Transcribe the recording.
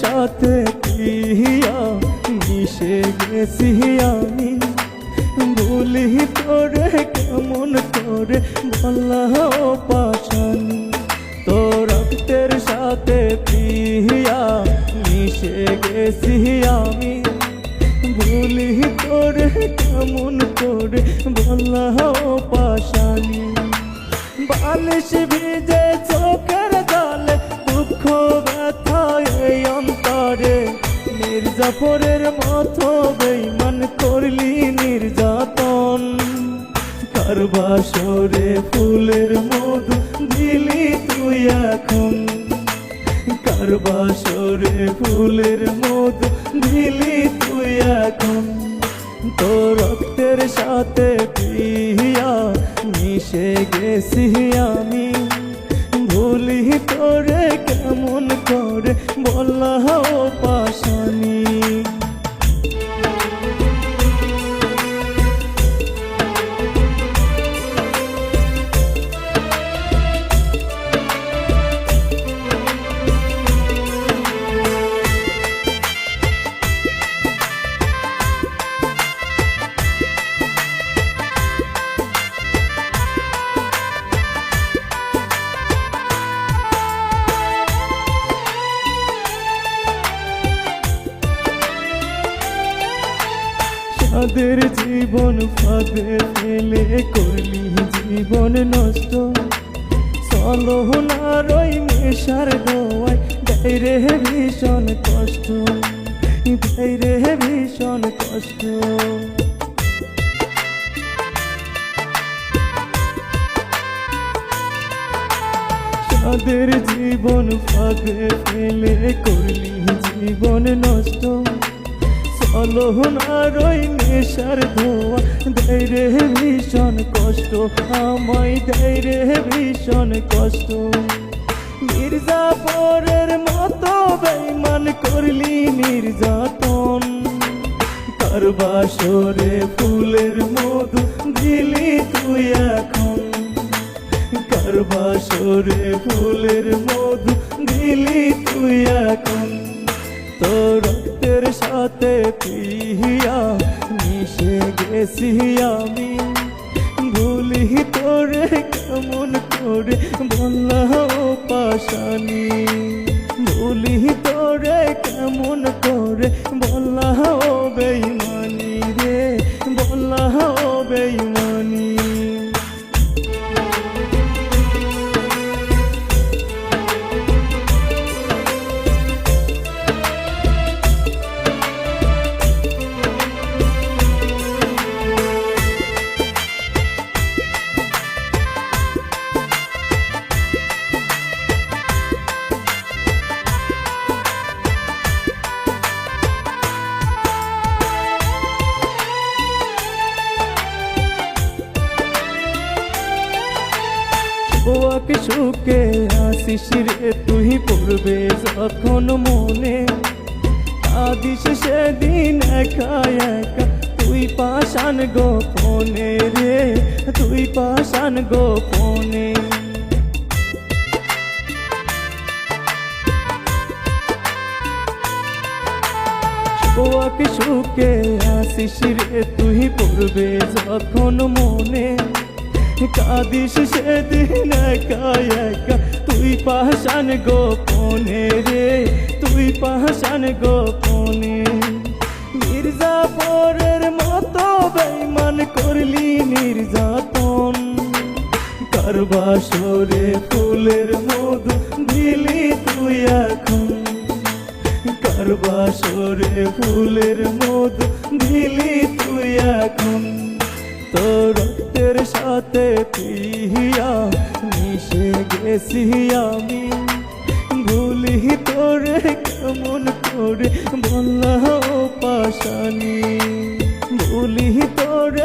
সাথে প্রিয়া মিশে গেছি আমি। ভুলি তোরে কেমন করে বলা পাশানি। তো রক্তের সাথে প্রিয়া মিশে গেছি আমি। ভুলি তোরে কেমন করে বলা পাশানি। বালিশ ভিজে মির্জাফরের মতো বেইমান করলি নির্যাতন। কারবাসরে ফুলের মধু দিলি তুই এখন। কারবাসরে ফুলের মধু দিলি তুই এখন। তো রক্তের সাথে প্রিয়া মিশে গেছি আমি। তোরে কেমন করে বলা পাশানি। সাদের জীবন ফাঁদে ফেলে করলি জীবন নষ্ট। চলো সলহনার ওই নেশার দোয়ায় বাইরে ভীষণ কষ্ট। বাইরে ভীষণ কষ্ট। সাদের জীবন ফাঁদে ফেলে করলি জীবন নষ্ট। সলহনার ওই নেশার ধোয়া। দেয় রে ভীষণ কষ্ট, আমায় দেয় রে ভীষণ কষ্ট। মির্জাফরের মতো বেইমান করলি নির্যাতন। কারবাসরে ফুলের মধু দিলি তুই এখন। কারবাসরে ফুলের মধু দিলি তুই এখন। তো রক্তের সাথে পিহিয়া, মিশে গেছি আমি। ভুলি তোরে কেমন করে বললাম পাশানি। ভুলি তোরে কেমন করে বললাম বেইমানি। ওয়াকে সুখে আসিস রে, তুই পড়বে যখন মনে। আদিস সেদিন একা একা, তুই পাশান গোপনে রে, তুই পাশান গোপনে। সুখে আসিস রে, তুই পড়বে যখন মনে। কাদিস সেদিন একা একা। তুই পাশান গোপনে রে, তুই পাশান গোপনে। মির্জাফরের মতো বেইমান করলি নির্যাতন। কারবাসরে ফুলের মধু দিলি তুই এখন। কারবাসরে ফুলের মধু দিলি তুই এখন। তো রক্তের সাথে পিহিয়া, মিশে গেছি আমি। ভুলি তোরে কেমন করে বললাম পাশানি। ভুলি তোরে